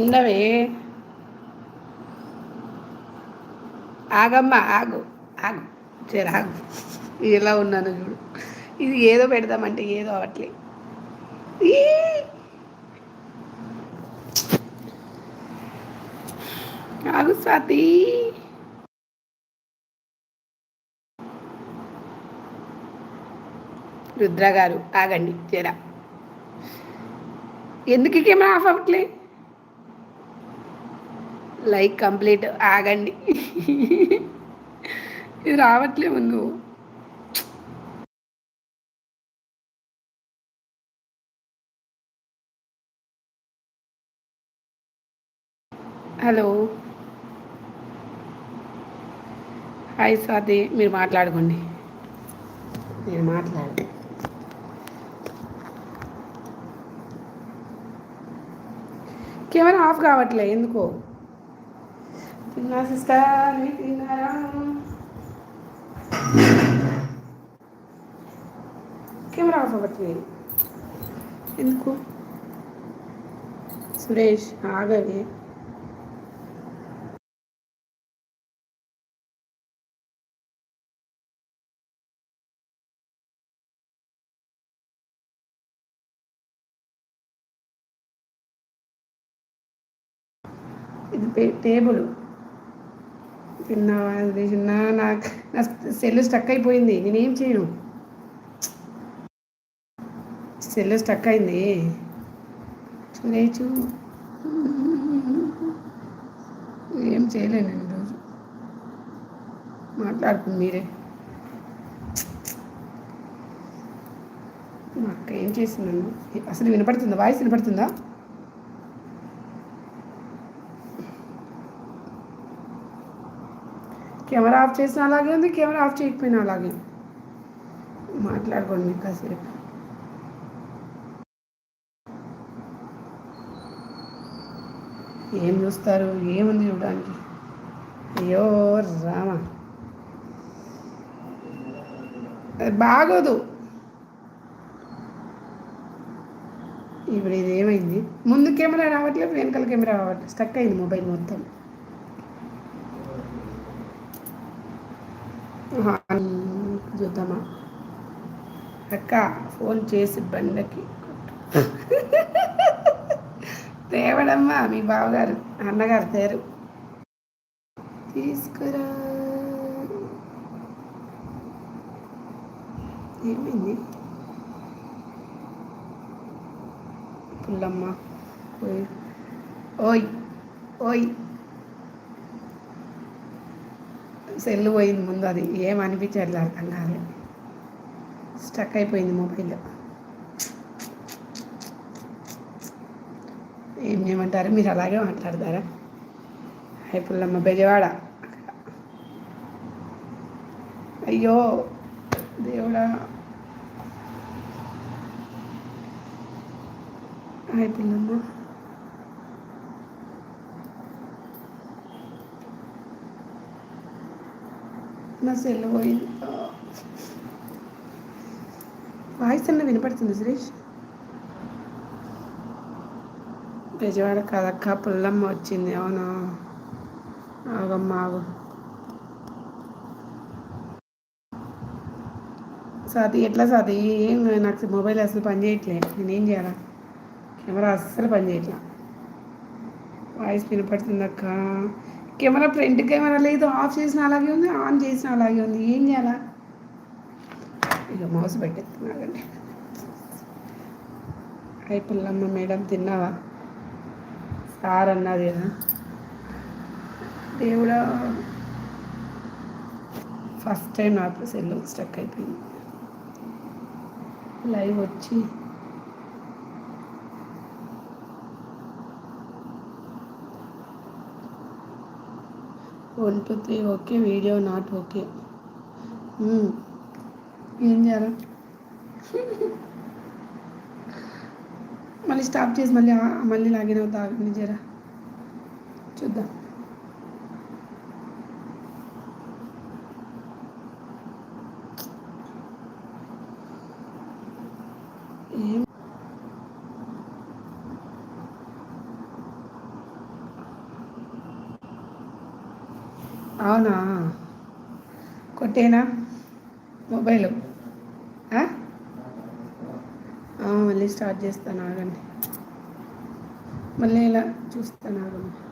ఉండవే. ఆగమ్మ ఆగు ఆగు సరే ఆగు. ఎలా ఉన్నాను చూడు. ఇది ఏదో పెడదామంటే ఏదో అవట్లే ఆగు స్వాతి. రుద్ర గారు ఆగండి చేరా ఎందుకు కెమెరా ఆఫ్ అవ్వట్లే? లైక్ కంప్లీట్ ఆగండి. ఇది రావట్లే ముందు. హలో. హాయ్ స్వాతి మీరు మాట్లాడుకోండి. నేను మాట్లాడు కెమెరా ఆఫ్ కావట్లే ఎందుకో? తిన్నా సిస్టర్ తిన్నారా కెమెరా ఆఫ్ అవ్వట్లేదు ఎందుకు సురేష్ ఆగవే ఇది టేబుల్ తిన్నావా? తిన్నా. నాకు నా సెల్ స్టక్ అయిపోయింది. నేనేం చేయను? సెల్ స్టక్ అయింది. చూడేచు ఏం చేయలేను ఈరోజు. మాట్లాడుకుంది మీరే. మా అక్క ఏం చేసిందను అసలు వినపడుతుందా? వాయిస్ వినపడుతుందా? కెమెరా ఆఫ్ చేసిన అలాగే ఉంది కెమెరా ఆఫ్ చేయకపోయినా అలాగే మాట్లాడుకోండి కాసేపు. ఏం చూస్తారు? ఏముంది చూడడానికి? అయ్యో రామ. బాగోదు. ఇప్పుడు ఇది ఏమైంది? ముందు కెమెరా రావట్లేదు వెనకాల కెమెరా రావట్లేదు స్టక్ అయింది మొబైల్ మొత్తం. చూద్దామా? అక్క ఫోన్ చేసి బండకి తేవడమ్మా మీ బావగారు అన్నగారు తేరు. తీసుకురా. ఏమైంది? పుల్లమ్మ ఓయ్ ఓయ్ ఓయ్. సెల్ పోయింది ముందు అది ఏం అర్థం కాదు స్టక్ అయిపోయింది మొబైల్ ఏం చేయమంటారు? మీరు అలాగే మాట్లాడతారా? హై పుల్లమ్మ బెజవాడ. అయ్యో దేవుడా. హై పుల్లమ్మ. నా సెల్ పోయింది. వాయిస్ అన్న వినపడుతుంది సురేష్? బెజవాడ కదక్క పుల్లమ్మ వచ్చింది. అవునా. ఆగమ్మ ఆగు. సాతి ఎట్లా సాతి ఏం నాకు మొబైల్ అసలు పని చేయట్లే. నేనేం చేయాలా? కెమెరా అస్సలు పనిచేయట్లా వాయిస్ వినపడుతుంది అక్క కెమెరా ఫ్రంట్ కెమెరా లేదు ఆఫ్ చేసిన అలాగే ఉంది ఆన్ చేసిన అలాగే ఉంది. ఏం చేయాలా? ఇక మౌస్ పెట్టేస్తున్నాడండి అయి పుల్లమ్మ మేడం తిన్నావా? సార్ అన్నది కదా. దేవుడా. ఫస్ట్ టైం నాకు సెల్ స్టక్ అయిపోయింది. లైవ్ వచ్చి one two three okay video not okay ఏం చేయాలి? మళ్ళీ స్టాప్ చేసి మళ్ళీ మళ్ళీ లాగిన్ అవుతా ఆగండి జరా. చూద్దాం. ఏం అవునా? కొట్టేనా? మొబైలు? మళ్ళీ స్టార్ట్ చేస్తాను ఆగండి. మళ్ళీ ఇలా చూస్తాను ఆగండి.